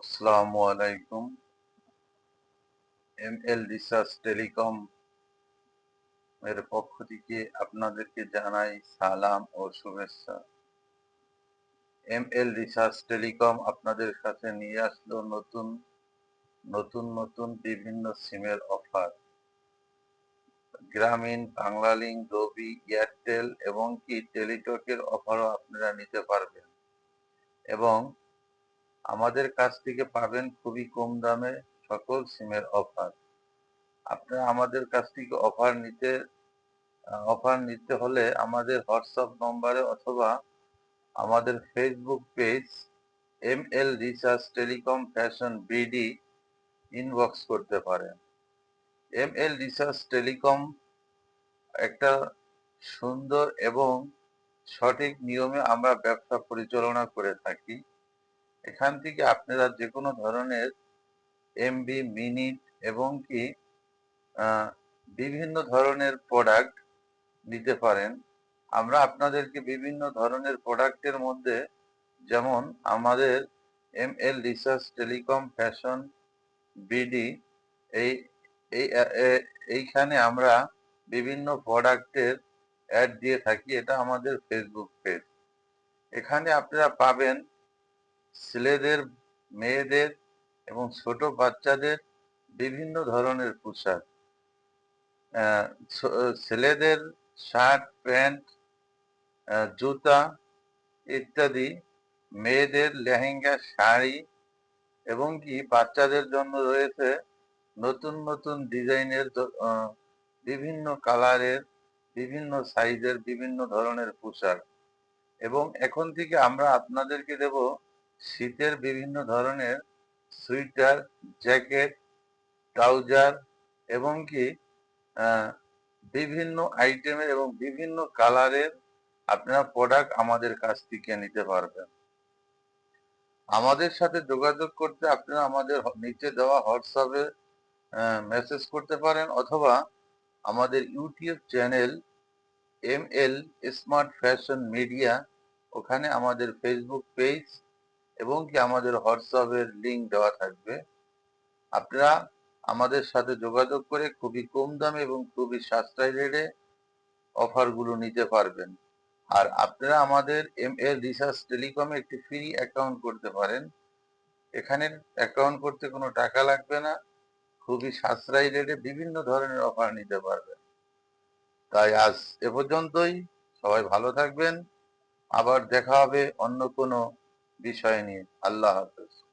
আসসালামু আলাইকুম। M L research telecom এর পক্ষ থেকে আপনাদেরকে জানাই সালাম ও শুভেচ্ছা। এম এল রিসার্চ টেলিকম আপনাদের কাছে নিয়ে আসলো নতুন নতুন নতুন বিভিন্ন সিমের অফার। গ্রামীণ, বাংলালিংক, রবি, এয়ারটেল এবং কি টেলিটকের অফারও আপনারা নিতে পারবেন। এবং আমাদের কাছ থেকে পাবেন খুবই কম দামে সকল সিমের অফার আপনারা আমাদের কাছ থেকে অফার নিতে অফার নিতে হলে আমাদের হোয়াটসঅ্যাপ নম্বরে অথবা আমাদের Facebook page M L research telecom fashion BD inbox করতে পারেন। এম এল রিসার্চ টেলিকম একটা সুন্দর এবং সঠিক নিয়মে আমরা ব্যবসা পরিচালনা করে থাকি। এখান থেকে আপনারা যে কোনো ধরনের এমবি মিনিট এবং কি বিভিন্ন ধরনের প্রোডাক্ট নিতে পারেন। আমরা আপনাদেরকে বিভিন্ন ধরনের প্রোডাক্টের মধ্যে, যেমন আমাদের M L research telecom fashion BD এই এই এইখানে আমরা বিভিন্ন প্রোডাক্টের অ্যাড দিয়ে থাকি। এটা আমাদের ফেসবুক পেজ এখানে আপনারা পাবেন ছেলেদের, মেয়েদের এবং ছোট বাচ্চাদের বিভিন্ন ধরনের পোশাক। ছেলেদের শার্ট, প্যান্ট জুতা ইত্যাদি, মেয়েদের লেহেঙ্গা, শাড়ি এবং কি বাচ্চাদের জন্য রয়েছে নতুন নতুন ডিজাইনের বিভিন্ন কালারের, বিভিন্ন সাইজের বিভিন্ন ধরনের পোশাক। এবং এখন থেকে আমরা আপনাদেরকে দেব শীতের বিভিন্ন ধরনের সুইটার জ্যাকেট, ট্রাউজার এবং কি বিভিন্ন আইটেমের এবং বিভিন্ন কালারের আপনারা প্রোডাক্ট আমাদের কাছ থেকে নিতে পারবেন। আমাদের সাথে যোগাযোগ করতে আপনারা আমাদের নিচে দেওয়া হোয়াটসঅ্যাপে মেসেজ করতে পারেন অথবা আমাদের YouTube channel M L smart fashion media ওখানে আমাদের ফেসবুক পেজ এবং কি আমাদের হোয়াটসঅ্যাপের লিংক দেওয়া থাকবে। আপনারা আমাদের সাথে যোগাযোগ করে খুবই কম দামে এবং খুবই সাশ্রয় রেটে অফারগুলো নিতে পারবেন। আর আপনারা আমাদের এম এল রিসার্চ টেলিকমে একটি ফ্রি অ্যাকাউন্ট করতে পারেন। এখানে অ্যাকাউন্ট করতে কোনো টাকা লাগবে না। খুবই সাশ্রয় রেটে বিভিন্ন ধরনের অফার নিতে পারবেন। তাই আজ এ পর্যন্তই। সবাই ভালো থাকবেন। আবার দেখা হবে অন্য কোনো বিষয় নিয়ে। আল্লাহ হাফেজ।